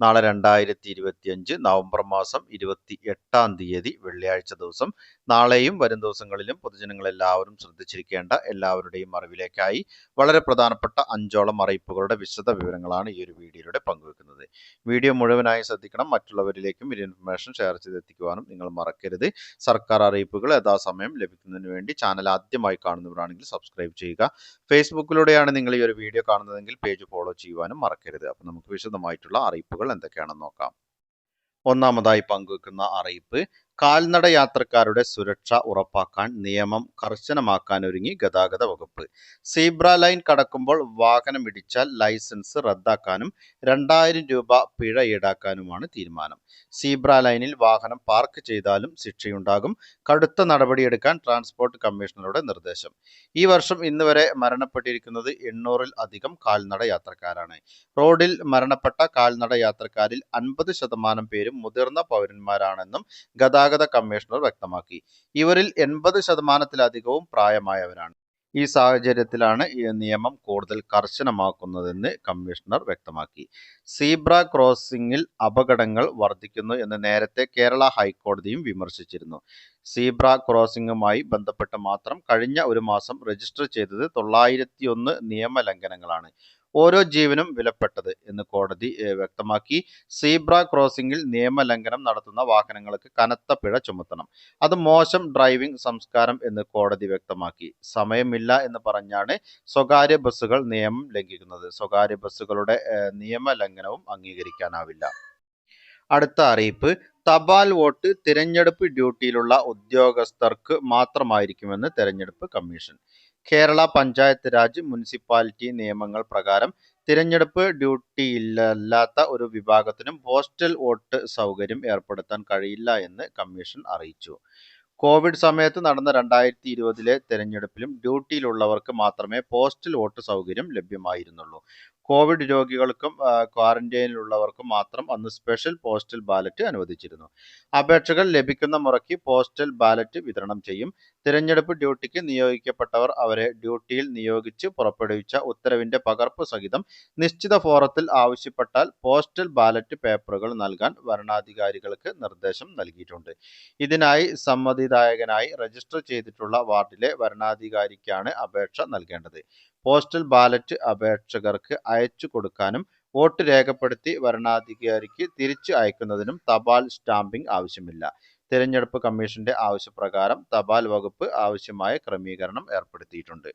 നാളെ രണ്ടായിരത്തി ഇരുപത്തിയഞ്ച് നവംബർ മാസം ഇരുപത്തി എട്ടാം തീയതി വെള്ളിയാഴ്ച ദിവസം. നാളെയും വരും ദിവസങ്ങളിലും പൊതുജനങ്ങൾ എല്ലാവരും ശ്രദ്ധിച്ചിരിക്കേണ്ട എല്ലാവരുടെയും അറിവിലേക്കായി വളരെ പ്രധാനപ്പെട്ട അഞ്ചോളം അറിയിപ്പുകളുടെ വിശദ വിവരങ്ങളാണ് ഈ ഒരു വീഡിയോയിലൂടെ പങ്കുവെക്കുന്നത്. വീഡിയോ മുഴുവനായി ശ്രദ്ധിക്കണം. മറ്റുള്ളവരിലേക്കും ഈ ഇൻഫർമേഷൻ ഷെയർ ചെയ്തെത്തിക്കുവാനും നിങ്ങൾ മറക്കരുത്. സർക്കാർ അറിയിപ്പുകൾ യഥാസമയം ലഭിക്കുന്നതിന് വേണ്ടി ചാനൽ ആദ്യമായി കാണുന്നവരാണെങ്കിൽ സബ്സ്ക്രൈബ് ചെയ്യുക. ഫേസ്ബുക്കിലൂടെയാണ് നിങ്ങൾ ഈ ഒരു വീഡിയോ കാണുന്നതെങ്കിൽ പേജ് ഫോളോ ചെയ്യുവാനും മറക്കരുത്. അപ്പോൾ നമുക്ക് വിശദമായിട്ടുള്ള അറിയിപ്പുകൾ എന്തൊക്കെയാണെന്ന് നോക്കാം. ഒന്നാമതായി പങ്കുവെക്കുന്ന അറിയിപ്പ്. കാൽനട യാത്രക്കാരുടെ സുരക്ഷ ഉറപ്പാക്കാൻ നിയമം കർശനമാക്കാൻ ഒരുങ്ങി ഗതാഗത വകുപ്പ്. സീബ്ര ലൈൻ കടക്കുമ്പോൾ വാഹനം ഇടിച്ചാൽ ലൈസൻസ് റദ്ദാക്കാനും രണ്ടായിരം രൂപ പിഴ ഈടാക്കാനുമാണ് തീരുമാനം. സീബ്ര ലൈനിൽ വാഹനം പാർക്ക് ചെയ്താലും ശിക്ഷയുണ്ടാകും. കടുത്ത നടപടിയെടുക്കാൻ ട്രാൻസ്പോർട്ട് കമ്മീഷണറുടെ നിർദ്ദേശം. ഈ വർഷം ഇന്ന് വരെ മരണപ്പെട്ടിരിക്കുന്നത് എണ്ണൂറിൽ അധികം കാൽനട യാത്രക്കാരാണ് റോഡിൽ മരണപ്പെട്ട കാൽനട യാത്രക്കാരിൽ അൻപത് ശതമാനം പേരും മുതിർന്ന പൗരന്മാരാണെന്നും ഗതാഗത കമ്മീഷണർ വ്യക്തമാക്കി. ഇവരിൽ എൺപത് ശതമാനത്തിലധികവും പ്രായമായവരാണ്. ഈ സാഹചര്യത്തിലാണ് ഈ നിയമം കൂടുതൽ കർശനമാക്കുന്നതെന്ന് കമ്മീഷണർ വ്യക്തമാക്കി. സീബ്ര ക്രോസിംഗിൽ അപകടങ്ങൾ വർദ്ധിക്കുന്നു എന്ന് നേരത്തെ കേരള ഹൈക്കോടതിയും വിമർശിച്ചിരുന്നു. സീബ്ര ക്രോസിംഗുമായി ബന്ധപ്പെട്ട് മാത്രം കഴിഞ്ഞ ഒരു മാസം രജിസ്റ്റർ ചെയ്തത് തൊള്ളായിരത്തി ഒന്ന് നിയമലംഘനങ്ങളാണ്. ഓരോ ജീവനും വിലപ്പെട്ടത് എന്ന് കോടതി വ്യക്തമാക്കി. സീബ്ര ക്രോസിംഗിൽ നിയമലംഘനം നടത്തുന്ന വാഹനങ്ങൾക്ക് കനത്ത പിഴ ചുമത്തണം. അത് മോശം ഡ്രൈവിംഗ് സംസ്കാരം എന്ന് കോടതി വ്യക്തമാക്കി. സമയമില്ല എന്ന് പറഞ്ഞാണ് സ്വകാര്യ ബസ്സുകൾ നിയമം ലംഘിക്കുന്നത്. സ്വകാര്യ ബസ്സുകളുടെ നിയമലംഘനവും അംഗീകരിക്കാനാവില്ല. അടുത്ത അറിയിപ്പ്. തപാൽ വോട്ട് തിരഞ്ഞെടുപ്പ് ഡ്യൂട്ടിയിലുള്ള ഉദ്യോഗസ്ഥർക്ക് മാത്രമായിരിക്കുമെന്ന് തെരഞ്ഞെടുപ്പ് കമ്മീഷൻ. കേരള പഞ്ചായത്ത് രാജ് മുനിസിപ്പാലിറ്റി നിയമങ്ങൾ പ്രകാരം തിരഞ്ഞെടുപ്പ് ഡ്യൂട്ടിയിലല്ലാത്ത ഒരു വിഭാഗത്തിനും പോസ്റ്റൽ വോട്ട് സൗകര്യം ഏർപ്പെടുത്താൻ കഴിയില്ല എന്ന് കമ്മീഷൻ അറിയിച്ചു. കോവിഡ് സമയത്ത് നടന്ന രണ്ടായിരത്തി ഇരുപതിലെ തെരഞ്ഞെടുപ്പിലും ഡ്യൂട്ടിയിലുള്ളവർക്ക് മാത്രമേ പോസ്റ്റൽ വോട്ട് സൗകര്യം ലഭ്യമായിരുന്നുള്ളൂ. കോവിഡ് രോഗികൾക്കും ക്വാറന്റൈനിലുള്ളവർക്കും മാത്രം അന്ന് സ്പെഷ്യൽ പോസ്റ്റൽ ബാലറ്റ് അനുവദിച്ചിരുന്നു. അപേക്ഷകൾ ലഭിക്കുന്ന മുറയ്ക്ക് പോസ്റ്റൽ ബാലറ്റ് വിതരണം ചെയ്യും. തിരഞ്ഞെടുപ്പ് ഡ്യൂട്ടിക്ക് നിയോഗിക്കപ്പെട്ടവർ അവരെ ഡ്യൂട്ടിയിൽ നിയോഗിച്ച് പുറപ്പെടുവിച്ച ഉത്തരവിന്റെ പകർപ്പ് സഹിതം നിശ്ചിത ഫോറത്തിൽ ആവശ്യപ്പെട്ടാൽ പോസ്റ്റൽ ബാലറ്റ് പേപ്പറുകൾ നൽകാൻ വരണാധികാരികൾക്ക് നിർദ്ദേശം നൽകിയിട്ടുണ്ട്. ഇതിനായി സമ്മതിദായകനായി രജിസ്റ്റർ ചെയ്തിട്ടുള്ള വാർഡിലെ വരണാധികാരിക്കാണ് അപേക്ഷ നൽകേണ്ടത്. പോസ്റ്റൽ ബാലറ്റ് അപേക്ഷകർക്ക് അയച്ചു കൊടുക്കാനും വോട്ട് രേഖപ്പെടുത്തി വരണാധികാരിക്ക് തിരിച്ചു അയക്കുന്നതിനും തപാൽ സ്റ്റാമ്പിംഗ് ആവശ്യമില്ല. തിരഞ്ഞെടുപ്പ് കമ്മീഷന്റെ ആവശ്യപ്രകാരം തപാൽ വകുപ്പ് ആവശ്യമായ ക്രമീകരണം ഏർപ്പെടുത്തിയിട്ടുണ്ട്.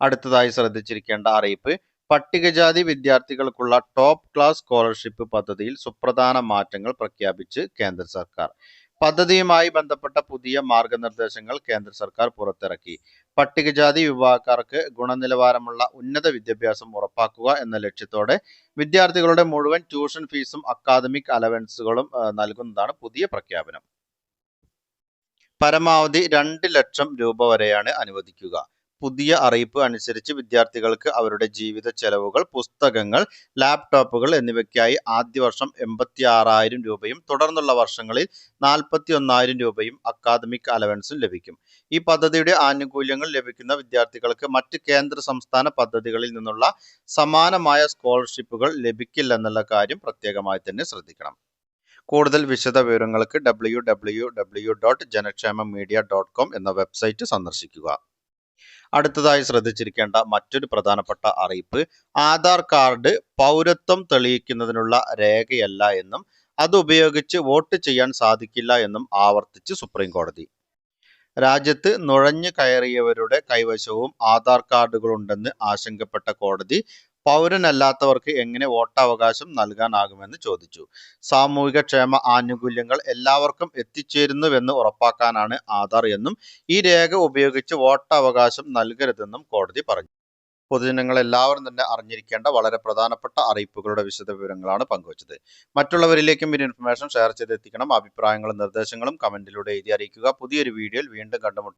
അടുത്തതായി ശ്രദ്ധിച്ചിരിക്കേണ്ട അറിയിപ്പ് പട്ടികജാതി വിദ്യാർത്ഥികൾക്കുള്ള ടോപ്പ് ക്ലാസ് സ്കോളർഷിപ്പ് പദ്ധതിയിൽ സുപ്രധാന മാറ്റങ്ങൾ പ്രഖ്യാപിച്ച് കേന്ദ്ര സർക്കാർ. പദ്ധതിയുമായി ബന്ധപ്പെട്ട പുതിയ മാർഗനിർദ്ദേശങ്ങൾ കേന്ദ്ര സർക്കാർ പുറത്തിറക്കി. പട്ടികജാതി വിഭാഗക്കാർക്ക് ഗുണനിലവാരമുള്ള ഉന്നത വിദ്യാഭ്യാസം ഉറപ്പാക്കുക എന്ന ലക്ഷ്യത്തോടെ വിദ്യാർത്ഥികളുടെ മുഴുവൻ ട്യൂഷൻ ഫീസും അക്കാദമിക് അലവൻസുകളും നൽകുന്നതാണ് പുതിയ പ്രഖ്യാപനം. പരമാവധി രണ്ട് ലക്ഷം രൂപ വരെയാണ് അനുവദിക്കുക. പുതിയ അറിയിപ്പ് അനുസരിച്ച് വിദ്യാർത്ഥികൾക്ക് അവരുടെ ജീവിത ചെലവുകൾ പുസ്തകങ്ങൾ ലാപ്ടോപ്പുകൾ എന്നിവയ്ക്കായി ആദ്യ വർഷം എൺപത്തി ആറായിരം രൂപയും തുടർന്നുള്ള വർഷങ്ങളിൽ നാൽപ്പത്തി ഒന്നായിരം രൂപയും അക്കാദമിക് അലവൻസും ലഭിക്കും. ഈ പദ്ധതിയുടെ ആനുകൂല്യങ്ങൾ ലഭിക്കുന്ന വിദ്യാർത്ഥികൾക്ക് മറ്റ് കേന്ദ്ര സംസ്ഥാന പദ്ധതികളിൽ നിന്നുള്ള സമാനമായ സ്കോളർഷിപ്പുകൾ ലഭിക്കില്ലെന്നുള്ള കാര്യം പ്രത്യേകമായി തന്നെ ശ്രദ്ധിക്കണം. കൂടുതൽ വിശദ വിവരങ്ങൾക്ക് W W W dot Janakshema media dot com എന്ന വെബ്സൈറ്റ് സന്ദർശിക്കുക. അടുത്തതായി ശ്രദ്ധിച്ചിരിക്കേണ്ട മറ്റൊരു പ്രധാനപ്പെട്ട അറിയിപ്പ് ആധാർ കാർഡ് പൗരത്വം തെളിയിക്കുന്നതിനുള്ള രേഖയല്ല എന്നും അത് ഉപയോഗിച്ച് വോട്ട് ചെയ്യാൻ സാധിക്കില്ല എന്നും ആവർത്തിച്ച് സുപ്രീം കോടതി രാജ്യത്ത് നുഴഞ്ഞു കയറിയവരുടെ കൈവശവും ആധാർ കാർഡുകളുണ്ടെന്ന് ആശങ്കപ്പെട്ട കോടതി പൗരനല്ലാത്തവർക്ക് എങ്ങനെ വോട്ടവകാശം നൽകാനാകുമെന്ന് ചോദിച്ചു. സാമൂഹിക ക്ഷേമ ആനുകൂല്യങ്ങൾ എല്ലാവർക്കും എത്തിച്ചേരുന്നുവെന്ന് ഉറപ്പാക്കാനാണ് ആധാർ എന്നും ഈ രേഖ ഉപയോഗിച്ച് വോട്ടവകാശം നൽകരുതെന്നും കോടതി പറഞ്ഞു. പൊതുജനങ്ങൾ എല്ലാവരും തന്നെ അറിഞ്ഞിരിക്കേണ്ട വളരെ പ്രധാനപ്പെട്ട അറിയിപ്പുകളുടെ വിശദ വിവരങ്ങളാണ് പങ്കുവച്ചത്. മറ്റുള്ളവരിലേക്കും ഈ ഇൻഫർമേഷൻ ഷെയർ ചെയ്തെത്തിക്കണം. അഭിപ്രായങ്ങളും നിർദ്ദേശങ്ങളും കമന്റിലൂടെ എഴുതി അറിയിക്കുക. പുതിയൊരു വീഡിയോയിൽ വീണ്ടും കണ്ടുമുട്ടാം.